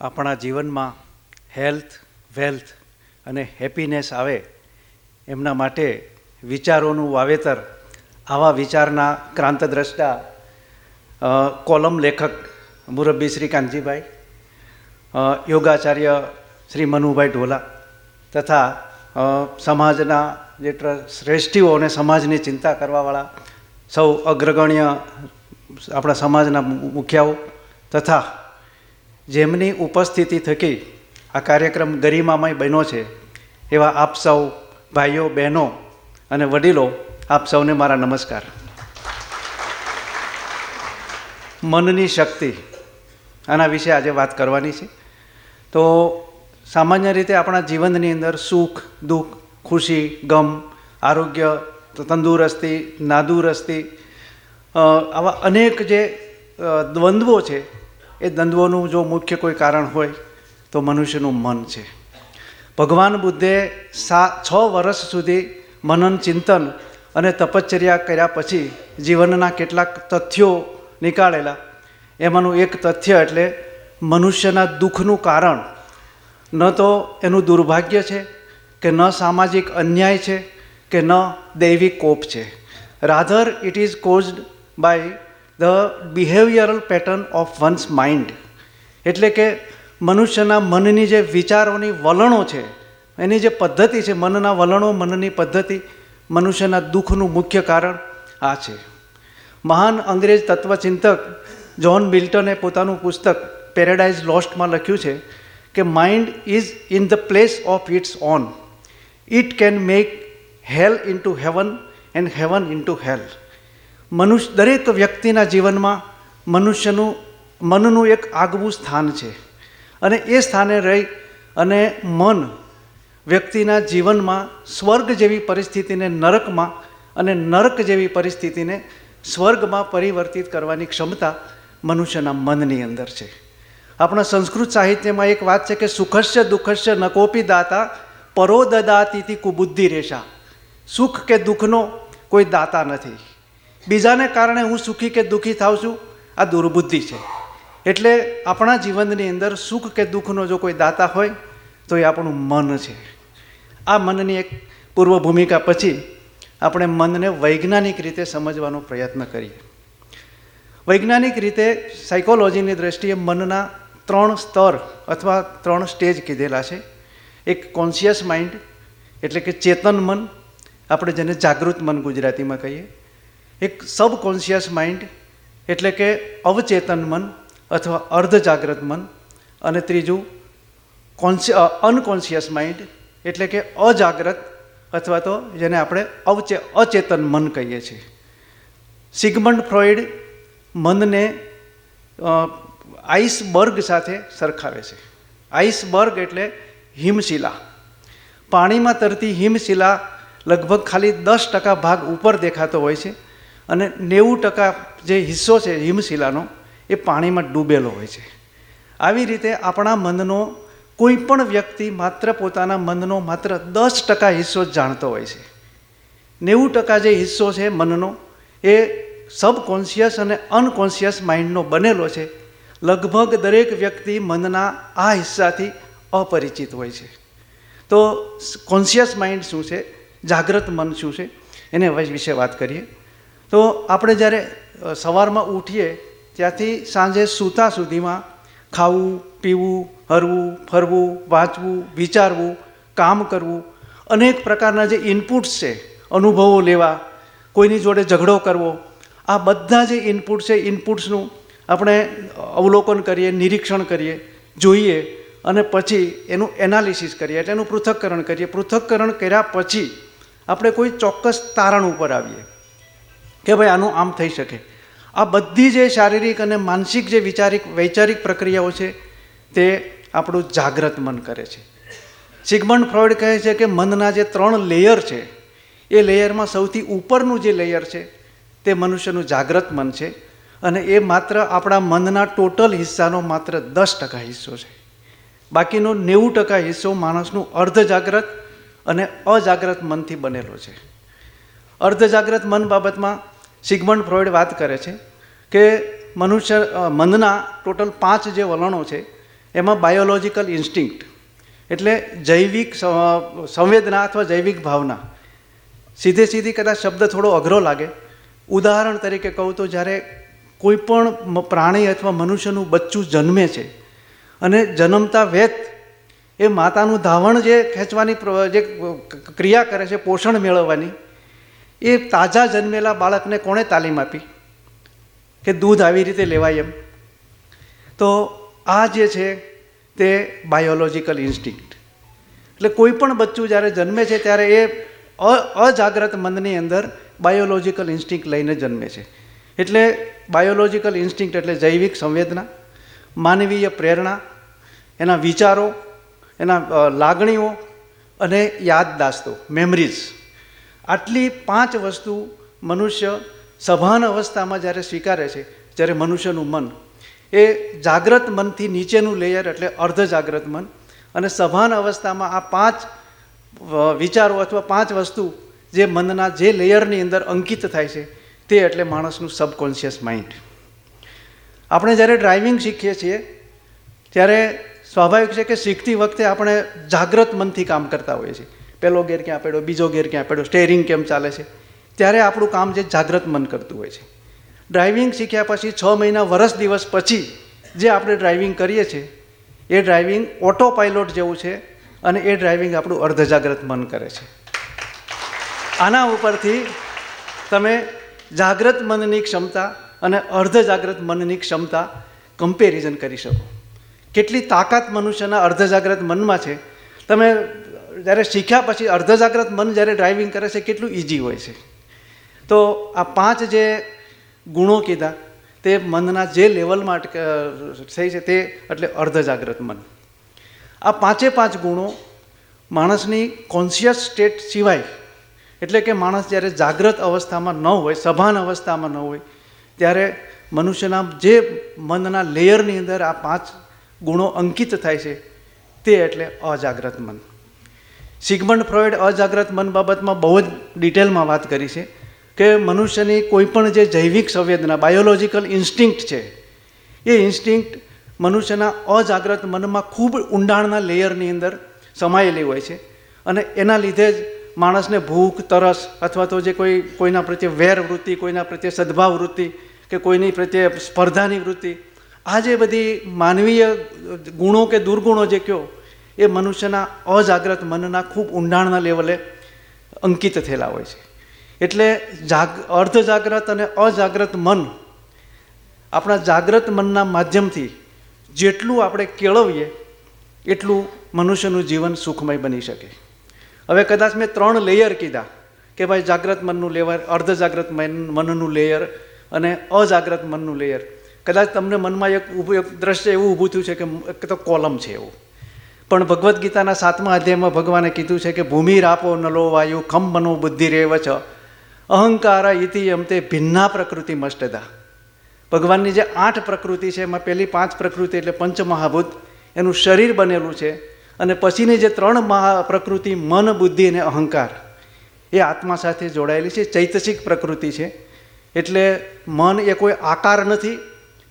આપણા જીવનમાં health, wealth અને હેપીનેસ આવે એમના માટે વિચારોનું વાવેતર આવા વિચારના ક્રાંતદ્રષ્ટા કોલમ લેખક મુરબ્બી શ્રી કાનજીભાઈ યોગાચાર્ય શ્રી મનુભાઈ ઢોલા તથા સમાજના જે શ્રેષ્ઠીઓ અને સમાજની ચિંતા કરવાવાળા સૌ અગ્રગણ્ય આપણા સમાજના મુખિયાઓ તથા જેમની ઉપસ્થિતિ થકી આ કાર્યક્રમ ગરિમામય બન્યો છે, એવા આપ સૌ ભાઈઓ, બહેનો અને વડીલો, આપ સૌને મારા નમસ્કાર. મનની શક્તિ, આના વિશે આજે વાત કરવાની છે. તો સામાન્ય રીતે આપણા જીવનની અંદર સુખ, દુઃખ, ખુશી, ગમ, આરોગ્ય તંદુરસ્તી, નાદુરસ્તી આવા અનેક જે દ્વંદ્વો છે એ દ્વંદ્વોનું જો મુખ્ય કોઈ કારણ હોય, તો મનુષ્યનું મન છે. ભગવાન બુદ્ધે સા, છ વર્ષ સુધી મનન, ચિંતન અને તપશ્ચર્યા કર્યા પછી જીવનના કેટલાક તથ્યો નીકાળેલા. એમાંનું એક તથ્ય એટલે મનુષ્યના દુઃખનું કારણ. ન તો એનું દુર્ભાગ્ય છે, કે ન સામાજિક અન્યાય છે, કે ન દૈવિક કોપ છે. Rather it is caused by the behavioural pattern of one's mind એટલે કે મનુષ્યના મનની જે વિચારોની વલણો છે, એની જે પદ્ધતિ છે, મનના વલણો, મનની પદ્ધતિ, મનુષ્યના દુઃખનું મુખ્ય કારણ આ છે. મહાન અંગ્રેજ તત્વચિંતક જ્હોન મિલ્ટને પોતાનું પુસ્તક પેરેડાઇઝ લોસ્ટમાં લખ્યું છે કે mind is in the place of its own it can make hell into heaven and heaven into hell મનુષ્ય દરેક વ્યક્તિના જીવનમાં મનુષ્યનું મનનું એક આગવું સ્થાન છે. અને એ સ્થાને રહી અને મન વ્યક્તિના જીવનમાં સ્વર્ગ જેવી પરિસ્થિતિને નરકમાં અને નરક જેવી પરિસ્થિતિને સ્વર્ગમાં પરિવર્તિત કરવાની ક્ષમતા મનુષ્યના મનની અંદર છે. આપણા સંસ્કૃત સાહિત્યમાં એક વાત છે કે સુખસ્ય દુઃખસ્ય નકોપી દાતા પરો દદાતીથી કુબુદ્ધિ રેશા સુખ કે દુઃખનો કોઈ દાતા નથી. બીજાને કારણે હું સુખી કે દુઃખી થાઉં છું? આ દુર્બુદ્ધિ છે. એટલે આપણા જીવનની અંદર સુખ કે દુઃખનો જો કોઈ દાતા હોય, તો એ આપણું મન છે. આ મનની એક પૂર્વ ભૂમિકા પછી આપણે મનને વૈજ્ઞાનિક રીતે સમજવાનો પ્રયત્ન કરીએ. વૈજ્ઞાનિક રીતે સાયકોલોજીની દ્રષ્ટિએ મનના ત્રણ સ્તર અથવા ત્રણ સ્ટેજ કીધેલા છે. એક કોન્શિયસ માઇન્ડ એટલે કે ચેતન મન, આપણે જેને જાગૃત મન ગુજરાતીમાં કહીએ. એક સબકોન્શિયસ માઇન્ડ, એટલે કે અવચેતન મન અથવા અર્ધ જાગ્રત મન. અને ત્રીજું કોન્શિય અનકોન્શિયસ માઇન્ડ, એટલે કે અજાગ્રત અથવા તો જેને આપણે અવચે, અચેતન મન કહીએ છીએ. સિગમંડ ફ્રોઈડ મનને આઈસબર્ગ સાથે સરખાવે છે. આઈસબર્ગ એટલે હિમશિલા. પાણીમાં તરતી હિમશિલા લગભગ ખાલી દસ ટકા ભાગ ઉપર દેખાતો હોય છે. અને નેવું ટકા જે હિસ્સો છે હિમશિલાનો, એ પાણીમાં ડૂબેલો હોય છે. આવી રીતે આપણા મનનો કોઈ પણ વ્યક્તિ માત્ર પોતાના મનનો માત્ર દસ ટકા હિસ્સો જ જાણતો હોય છે. નેવું ટકા જે હિસ્સો છે મનનો, એ સબકોન્શિયસ અને અનકોન્શિયસ માઇન્ડનો બનેલો છે. લગભગ દરેક વ્યક્તિ મનના આ હિસ્સાથી અપરિચિત હોય છે. તો કોન્શિયસ માઇન્ડ શું છે? જાગ્રત મન શું છે? એને વિશે વાત કરીએ. તો આપણે જ્યારે સવારમાં ઉઠીએ, ત્યાંથી સાંજે સૂતા સુધીમાં ખાવું, પીવું, હરવું, ફરવું, વાંચવું, વિચારવું, કામ કરવું, અનેક પ્રકારના જે ઇનપુટ્સ છે, અનુભવો લેવા, કોઈની જોડે ઝઘડો કરવો, આ બધા જે ઇનપુટ છે ઇનપુટ્સનું આપણે અવલોકન કરીએ, નિરીક્ષણ કરીએ, જોઈએ અને પછી એનું એનાલિસિસ કરીએ, એટલે એનું પૃથક્કરણ કરીએ. પૃથક્કરણ કર્યા પછી આપણે કોઈ ચોક્કસ તારણ ઉપર આવીએ. કે ભાઈ આનું આમ થઈ શકે. આ બધી જે શારીરિક અને માનસિક જે વિચારિક, વૈચારિક પ્રક્રિયાઓ છે, તે આપણું જાગ્રત મન કરે છે. સિગમંડ ફ્રોઈડ કહે છે કે મનના જે ત્રણ લેયર છે, એ લેયરમાં સૌથી ઉપરનું જે લેયર છે, તે મનુષ્યનું જાગ્રત મન છે અને એ માત્ર આપણા મનના ટોટલ હિસ્સાનો માત્ર દસ ટકા હિસ્સો છે. બાકીનો નેવું ટકા હિસ્સો માણસનું અર્ધ જાગ્રત અને અજાગ્રત મનથી બનેલો છે. અર્ધ જાગ્રત મન બાબતમાં સિગમંડ ફ્રોઈડ વાત કરે છે કે મનુષ્ય મનના ટોટલ પાંચ જે વલણો છે, એમાં બાયોલોજિકલ ઇન્સ્ટિંક્ટ એટલે જૈવિક સંવેદના અથવા જૈવિક ભાવના. સીધે સીધી કદાચ શબ્દ થોડો અઘરો લાગે. ઉદાહરણ તરીકે કહું તો જ્યારે કોઈ પણ પ્રાણી અથવા મનુષ્યનું બચ્ચું જન્મે છે અને જન્મતા વેત એ માતાનું ધાવણ જે ખેંચવાની જે ક્રિયા કરે છે, પોષણ મેળવવાની એ તાજા જન્મેલા બાળકને કોણે તાલીમ આપી? કે દૂધ આવી રીતે લેવાય એમ? તો આ જે છે તે બાયોલોજિકલ ઇન્સ્ટિંક્ટ એટલે કોઈ પણ બચ્ચું જ્યારે જન્મે છે ત્યારે એ અજાગ્રત મનની અંદર બાયોલોજિકલ ઇન્સ્ટિંક્ટ લઈને જન્મે છે. એટલે બાયોલોજિકલ ઇન્સ્ટિંક્ટ એટલે જૈવિક સંવેદના, માનવીય પ્રેરણા, એના વિચારો, એના લાગણીઓ અને યાદદાસ્તો મેમરીઝ આટલી પાંચ વસ્તુ મનુષ્ય સભાન અવસ્થામાં જ્યારે સ્વીકારે છે, જ્યારે મનુષ્યનું મન. એ જાગ્રત મનથી નીચેનું લેયર એટલે અર્ધ જાગ્રત મન અને સભાન અવસ્થામાં આ પાંચ વિચારો અથવા પાંચ વસ્તુ જે મનના જે લેયરની અંદર અંકિત થાય છે, તે એટલે માણસનું સબકોન્શિયસ માઇન્ડ આપણે જ્યારે ડ્રાઇવિંગ શીખીએ છીએ, ત્યારે સ્વાભાવિક છે કે શીખતી વખતે આપણે જાગ્રત મનથી કામ કરતા હોઈએ છીએ. પહેલો ગેર ક્યાં પડ્યો, બીજો ગેર ક્યાં પડ્યો સ્ટેરિંગ કેમ ચાલે છે? ત્યારે આપણું કામ જે જાગ્રત મન કરતું હોય છે. ડ્રાઇવિંગ શીખ્યા પછી છ મહિના વરસ દિવસ પછી જે આપણે ડ્રાઇવિંગ કરીએ છીએ, એ ડ્રાઇવિંગ ઓટો પાઇલોટ જેવું છે અને એ ડ્રાઇવિંગ આપણું અર્ધજાગ્રત મન કરે છે. આના ઉપરથી તમે જાગ્રત મનની ક્ષમતા અને અર્ધ જાગ્રત મનની ક્ષમતા કમ્પેરિઝન કરી શકો. કેટલી તાકાત મનુષ્યના અર્ધ જાગ્રત મનમાં છે. તમે જ્યારે શીખ્યા પછી અર્ધ જાગ્રત મન જ્યારે ડ્રાઇવિંગ કરે છે, કેટલું ઇઝી હોય છે. તો આ પાંચ જે ગુણો કીધા, તે મનના જે લેવલમાં થઈ છે તે એટલે અર્ધ જાગ્રત મન. આ પાંચે પાંચ ગુણો માણસની કોન્શિયસ સ્ટેટ સિવાય, એટલે કે માણસ જ્યારે જાગ્રત અવસ્થામાં ન હોય, સભાન અવસ્થામાં ન હોય, ત્યારે મનુષ્યના જે મનના લેયરની અંદર આ પાંચ ગુણો અંકિત થાય છે, તે એટલે અજાગ્રત મન. સિગમન્ડ ફ્રોઈડ અજાગ્રત મન બાબતમાં બહુ જ ડિટેલમાં વાત કરી છે કે મનુષ્યની કોઈ પણ જે જૈવિક સંવેદના, બાયોલોજિકલ ઇન્સ્ટિંક્ટ છે, એ ઇન્સ્ટિંક્ટ મનુષ્યના અજાગ્રત મનમાં ખૂબ ઊંડાણના લેયરની અંદર સમાયેલી હોય છે અને એના લીધે જ માણસને ભૂખ, તરસ અથવા તો જે કોઈ, કોઈના પ્રત્યે વેર વૃત્તિ, કોઈના પ્રત્યે સદભાવ વૃત્તિ કે કોઈની પ્રત્યે સ્પર્ધાની વૃત્તિ, આ જે બધી માનવીય ગુણો કે દુર્ગુણો જે કહો એ મનુષ્યના અજાગ્રત મનના ખૂબ ઊંડાણના લેવલે અંકિત થયેલા હોય છે. એટલે જાગ અર્ધ જાગ્રત અને અજાગ્રત મન આપણા જાગ્રત મનના માધ્યમથી જેટલું આપણે કેળવીએ, એટલું મનુષ્યનું જીવન સુખમય બની શકે. હવે કદાચ મેં ત્રણ લેયર કીધા કે ભાઈ જાગ્રત મનનું લેયર અર્ધ મન, મનનું લેયર અને અજાગ્રત મનનું લેયર. કદાચ તમને મનમાં એક ઊભું એક દ્રશ્ય એવું ઊભું થયું છે કે એક તો કોલમ છે એવું. પણ ભગવદ્ ગીતાના સાતમા અધ્યાયમાં ભગવાને કીધું છે કે ભૂમિ રાપો નલો વાયુ ખમ મનો બુદ્ધિ રેવ છ. અહંકાર ઇતિ અમતે ભિન્ના પ્રકૃતિ મષ્ટદા. ભગવાનની જે આઠ પ્રકૃતિ છે, એમાં પહેલી પાંચ પ્રકૃતિ એટલે પંચમહાભૂત, એનું શરીર બનેલું છે અને પછીની જે ત્રણ મહા પ્રકૃતિ મન, બુદ્ધિ અને અહંકાર, એ આત્મા સાથે જોડાયેલી છે, ચૈતસિક પ્રકૃતિ છે. એટલે મન એ કોઈ આકાર નથી,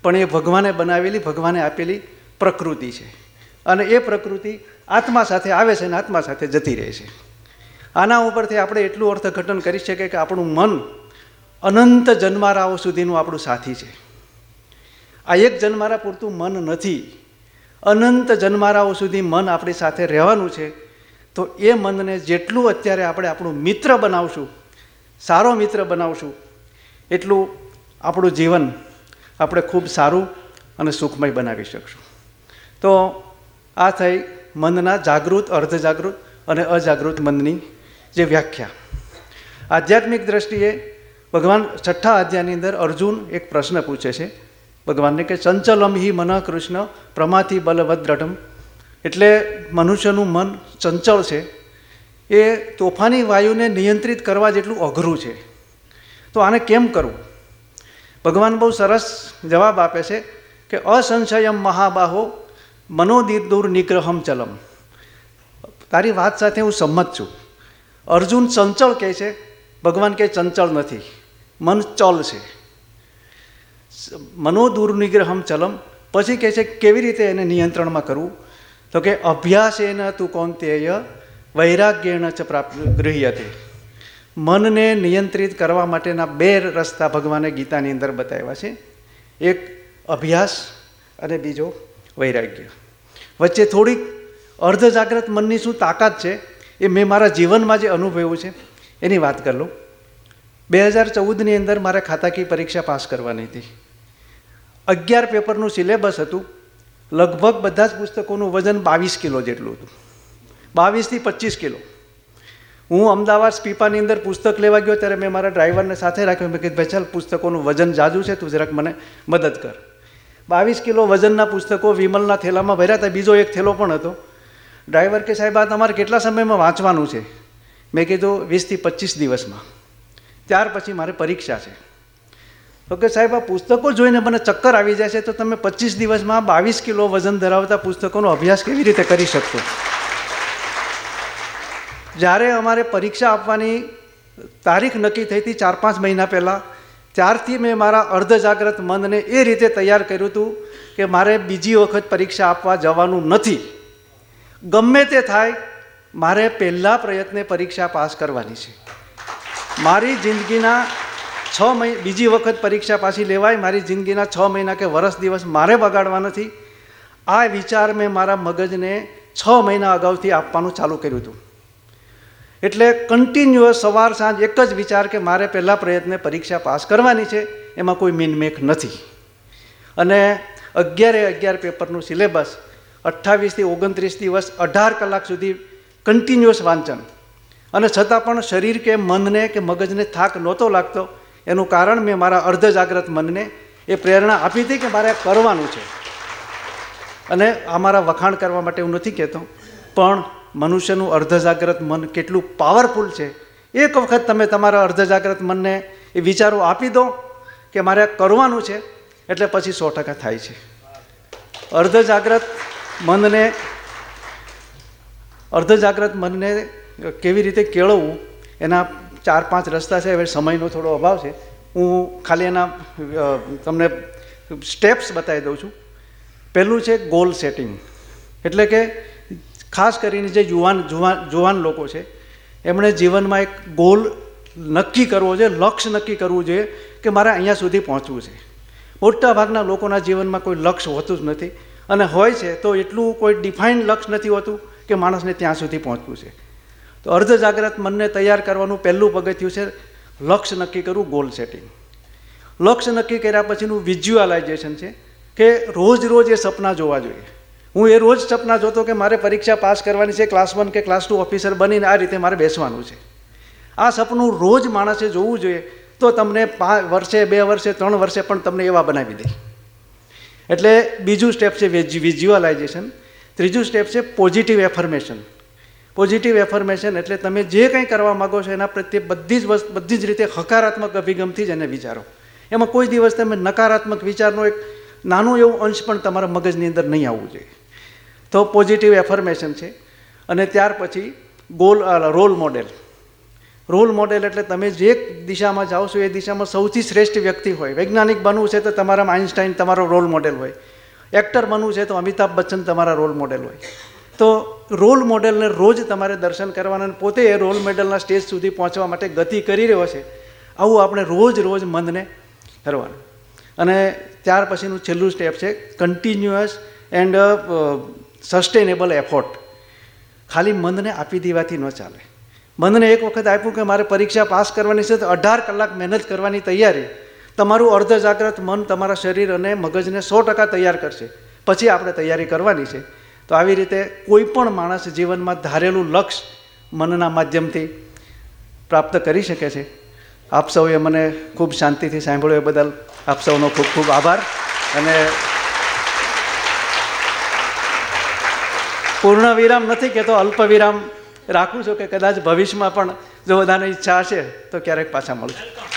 પણ એ ભગવાને બનાવેલી, ભગવાને આપેલી પ્રકૃતિ છે. અને એ પ્રકૃતિ આત્મા સાથે આવે છે અને આત્મા સાથે જતી રહે છે. આના ઉપરથી આપણે એટલું અર્થઘટન કરી શકીએ કે આપણું મન અનંત જન્મારાઓ સુધીનું આપણું સાથી છે. આ એક જન્મારા પૂરતું મન નથી. અનંત જન્મારાઓ સુધી મન આપણી સાથે રહેવાનું છે. તો એ મનને જેટલું અત્યારે આપણે આપણું મિત્ર બનાવશું, સારો મિત્ર બનાવશું, એટલું આપણું જીવન આપણે ખૂબ સારું અને સુખમય બનાવી શકશું. તો આ થઈ મનના જાગૃત અર્ધ જાગૃત અને અજાગૃત મનની જે વ્યાખ્યા. આધ્યાત્મિક દ્રષ્ટિએ ભગવાન છઠ્ઠા અધ્યાયની અંદર અર્જુન એક પ્રશ્ન પૂછે છે. ભગવાનને કે, ચંચલમ હિ મન કૃષ્ણ પ્રમાથી બલવદ એટલે મનુષ્યનું મન ચંચળ છે. એ તોફાની વાયુને નિયંત્રિત કરવા જેટલું અઘરું છે. તો આને કેમ કરવું? ભગવાન બહુ સરસ જવાબ આપે છે કે, અસંશયમ મહાબાહો મનોદિર્દુર નિગ્રહમ ચલમ. તારી વાત સાથે હું સંમત છું. અર્જુન ચંચળ કહે છે, ભગવાન કે ચંચળ નથી, મન ચલ છે. મનોદુર નિગ્રહમ ચલમ, પછી કહે છે, કેવી રીતે એને નિયંત્રણમાં કરવું? તો કે અભ્યાસ અભ્યાસેન તું તેય વૈરાગ્યણ ચ પ્રાપ્ત ગૃહ્યતે. મનને નિયંત્રિત કરવા માટેના બે રસ્તા ભગવાને ગીતાની અંદર બતાવ્યા છે. એક અભ્યાસ અને બીજો વૈરાગ્ય. વચ્ચે થોડીક અર્ધ જાગ્રત મનની શું તાકાત છે એ મેં મારા જીવનમાં જે અનુભવ્યું છે, એની વાત કરી લઉં. બે હજાર ચૌદની અંદર મારે ખાતાકી પરીક્ષા પાસ કરવાની હતી. અગિયાર પેપરનું સિલેબસ હતું, લગભગ બધા જ પુસ્તકોનું વજન બાવીસ કિલો જેટલું હતું. બાવીસથી પચીસ કિલો. હું અમદાવાદ સ્પીપાની અંદર પુસ્તક લેવા ગયો ત્યારે મેં મારા ડ્રાઈવરને સાથે રાખ્યો. મેં કીધું, ભાઈ, ચાલ, પુસ્તકોનું વજન જાજુ છે, તું જરાક મને મદદ કર. બાવીસ કિલો વજનના પુસ્તકો વિમલના થેલામાં ભર્યા હતા. બીજો એક થેલો પણ હતો. ડ્રાઈવર કે સાહેબ, આ તમારે કેટલા સમયમાં વાંચવાનું છે? મેં કીધું વીસથી પચીસ દિવસમાં. ત્યાર પછી મારે પરીક્ષા છે. તો કે સાહેબ, આ પુસ્તકો જોઈને મને ચક્કર આવી જાય છે, તો તમે પચીસ દિવસમાં બાવીસ કિલો વજન ધરાવતા પુસ્તકોનો અભ્યાસ કેવી રીતે કરી શકશો? જ્યારે અમારે પરીક્ષા આપવાની તારીખ નક્કી થઈ હતી ચાર પાંચ મહિના પહેલાં ત્યારથી મેં મારા અર્ધ જાગ્રત મનને એ રીતે તૈયાર કર્યું હતું કે મારે બીજી વખત પરીક્ષા આપવા જવાનું નથી. ગમે તે થાય, મારે પહેલા પ્રયત્ને પરીક્ષા પાસ કરવાની છે. મારી જિંદગીના છ મહિના બીજી વખત પરીક્ષા પાછી લેવાય, મારી જિંદગીના છ મહિના કે વરસ દિવસ મારે બગાડવા નથી. આ વિચાર મેં મારા મગજને છ મહિના અગાઉથી આપવાનું ચાલુ કર્યું હતું. એટલે કન્ટિન્યુઅસ સવાર સાંજ એક જ વિચાર કે મારે પહેલાં પ્રયત્ને પરીક્ષા પાસ કરવાની છે, એમાં કોઈ મીનમેક નથી. અને અગિયારે અગિયાર પેપરનું સિલેબસ, અઠ્ઠાવીસથી ઓગણત્રીસ દિવસ, અઢાર કલાક સુધી કન્ટિન્યુઅસ વાંચન. અને છતાં પણ શરીર કે મનને કે મગજને થાક નહોતો લાગતો, એનું કારણ મેં મારા અર્ધ જાગ્રત મનને એ પ્રેરણા આપી હતી કે મારે કરવાનું છે. અને આ મારા વખાણ કરવા માટે હું નથી કહેતો, પણ મનુષ્યનું અર્ધ જાગ્રત મન કેટલું પાવરફુલ છે. એક વખત તમે તમારા અર્ધ જાગ્રત મનને એ વિચારો આપી દો કે મારે કરવાનું છે, એટલે પછી સો ટકા થાય છે. અર્ધ જાગ્રત મનને અર્ધ જાગ્રત મનને કેવી રીતે કેળવવું, એના ચાર પાંચ રસ્તા છે, હવે સમયનો થોડો અભાવ છે. હું ખાલી એના તમને સ્ટેપ્સ બતાવી દઉં છું. પહેલું છે ગોલ સેટિંગ એટલે કે ખાસ કરીને જે યુવાન, જુવાન લોકો છે, એમણે જીવનમાં એક ગોલ નક્કી કરવો જોઈએ લક્ષ્ય નક્કી કરવું જોઈએ કે મારે અહીંયા સુધી પહોંચવું છે. મોટા ભાગના લોકોના જીવનમાં કોઈ લક્ષ્ય હોતું જ નથી અને હોય છે તો એટલું કોઈ ડિફાઇન લક્ષ્ય નથી હોતું કે માણસને ત્યાં સુધી પહોંચવું છે. તો અર્ધ જાગ્રત મનને તૈયાર કરવાનું પહેલું પગથિયું છે લક્ષ્ય નક્કી કરવું ગોલ સેટિંગ લક્ષ્ય નક્કી કર્યા પછીનું વિઝ્યુઅલાઇઝેશન છે કે રોજ રોજ એ સપના જોવા જોઈએ. હું એ રોજ સપના જોતો કે મારે પરીક્ષા પાસ કરવાની છે ક્લાસ વન કે ક્લાસ ટુ ઓફિસર બનીને આ રીતે મારે બેસવાનું છે. આ સપનું રોજ માણસે જોવું જોઈએ તો તમને પાંચ વર્ષે, બે વર્ષે, ત્રણ વર્ષે પણ તમને એવા બનાવી દે. એટલે બીજું સ્ટેપ છે વિઝ્યુઅલાઇઝેશન ત્રીજું સ્ટેપ છે પોઝિટિવ એફર્મેશન પોઝિટિવ એફર્મેશન એટલે તમે જે કંઈ કરવા માગો છો એના પ્રત્યે બધી જ વસ્તુ બધી જ રીતે હકારાત્મક અભિગમથી જ એને વિચારો. એમાં કોઈ દિવસ તમે નકારાત્મક વિચારનો એક નાનો એવો અંશ પણ તમારા મગજની અંદર નહીં આવવું જોઈએ. તો પોઝિટિવ એફર્મેશન છે. અને ત્યાર પછી goal role model role model એટલે તમે જે દિશામાં જાઓ છો એ દિશામાં સૌથી શ્રેષ્ઠ વ્યક્તિ હોય. વૈજ્ઞાનિક બનવું છે તો તમારા આઇન્સ્ટાઈન તમારો રોલ મોડેલ હોય. એક્ટર બનવું છે તો અમિતાભ બચ્ચન તમારા રોલ મોડેલ હોય. તો રોલ મોડેલને રોજ તમારે દર્શન કરવાના અને પોતે એ રોલ મોડેલના સ્ટેજ સુધી પહોંચવા માટે ગતિ કરી રહ્યો છે. આવું આપણે રોજ રોજ મનને કરવાનું અને ત્યાર પછીનું છેલ્લું સ્ટેપ છે. કન્ટિન્યુઅસ એન્ડ સસ્ટેનેબલ એફોર્ટ ખાલી મનને આપી દેવાથી ન ચાલે. મનને એક વખત આપ્યું કે મારે પરીક્ષા પાસ કરવાની છે તો અઢાર કલાક મહેનત કરવાની તૈયારી. તમારું અર્ધ જાગ્રત મન તમારા શરીર અને મગજને સો ટકા તૈયાર કરશે. પછી આપણે તૈયારી કરવાની છે. તો આવી રીતે કોઈ પણ માણસ જીવનમાં ધારેલું લક્ષ્ય મનના માધ્યમથી પ્રાપ્ત કરી શકે છે. આપ સૌએ મને ખૂબ શાંતિથી સાંભળ્યો એ બદલ આપ સૌનો ખૂબ ખૂબ આભાર. અને પૂર્ણ વિરામ નથી કહેતો અલ્પ વિરામ રાખું છું કે કદાચ ભવિષ્યમાં પણ જો બધાની ઈચ્છા હશે તો ક્યારેક પાછા મળશું